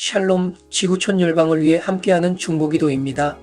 샬롬 지구촌 열방을 위해 함께하는 중보기도입니다.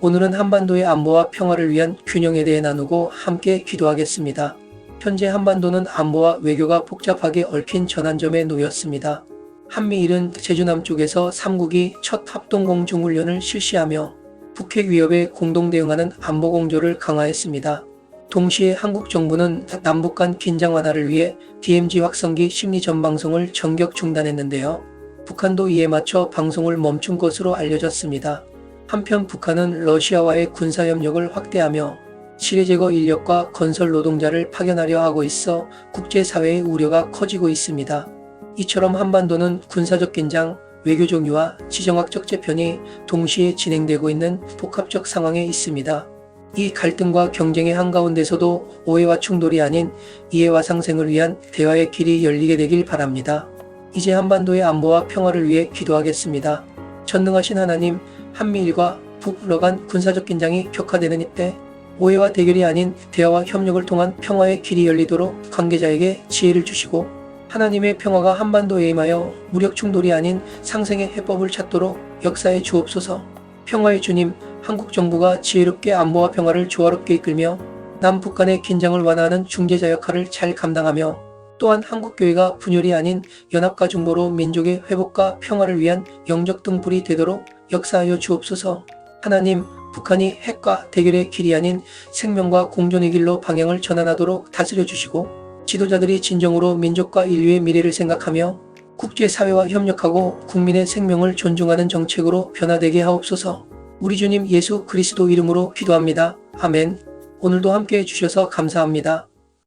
오늘은 한반도의 안보와 평화를 위한 균형에 대해 나누고 함께 기도하겠습니다. 현재 한반도는 안보와 외교가 복잡하게 얽힌 전환점에 놓였습니다. 한미일은 제주 남 쪽에서 3국이 첫 합동공중훈련을 실시하며 북핵 위협에 공동 대응하는 안보 공조를 강화했습니다. 동시에 한국 정부는 남북 간 긴장 완화를 위해 DMZ 확성기 심리 전방송을 전격 중단했는데요. 북한도 이에 맞춰 방송을 멈춘 것으로 알려졌습니다. 한편 북한은 러시아와의 군사협력을 확대하며 시리 제거 인력과 건설 노동자를 파견하려 하고 있어 국제사회의 우려가 커지고 있습니다. 이처럼 한반도는 군사적 긴장, 외교적 유화, 지정학적 재편이 동시에 진행되고 있는 복합적 상황에 있습니다. 이 갈등과 경쟁의 한가운데서도 오해와 충돌이 아닌 이해와 상생을 위한 대화의 길이 열리게 되길 바랍니다. 이제 한반도의 안보와 평화를 위해 기도하겠습니다. 전능하신 하나님, 한미일과 북러 간 군사적 긴장이 격화되는 이때 오해와 대결이 아닌 대화와 협력을 통한 평화의 길이 열리도록 관계자에게 지혜를 주시고 하나님의 평화가 한반도에 임하여 무력 충돌이 아닌 상생의 해법을 찾도록 역사에 주옵소서. 평화의 주님, 한국 정부가 지혜롭게 안보와 평화를 조화롭게 이끌며 남북 간의 긴장을 완화하는 중재자 역할을 잘 감당하며 또한 한국교회가 분열이 아닌 연합과 중보로 민족의 회복과 평화를 위한 영적 등불이 되도록 역사하여 주옵소서. 하나님, 북한이 핵과 대결의 길이 아닌 생명과 공존의 길로 방향을 전환하도록 다스려 주시고 지도자들이 진정으로 민족과 인류의 미래를 생각하며 국제사회와 협력하고 국민의 생명을 존중하는 정책으로 변화되게 하옵소서. 우리 주님 예수 그리스도 이름으로 기도합니다. 아멘. 오늘도 함께 해주셔서 감사합니다.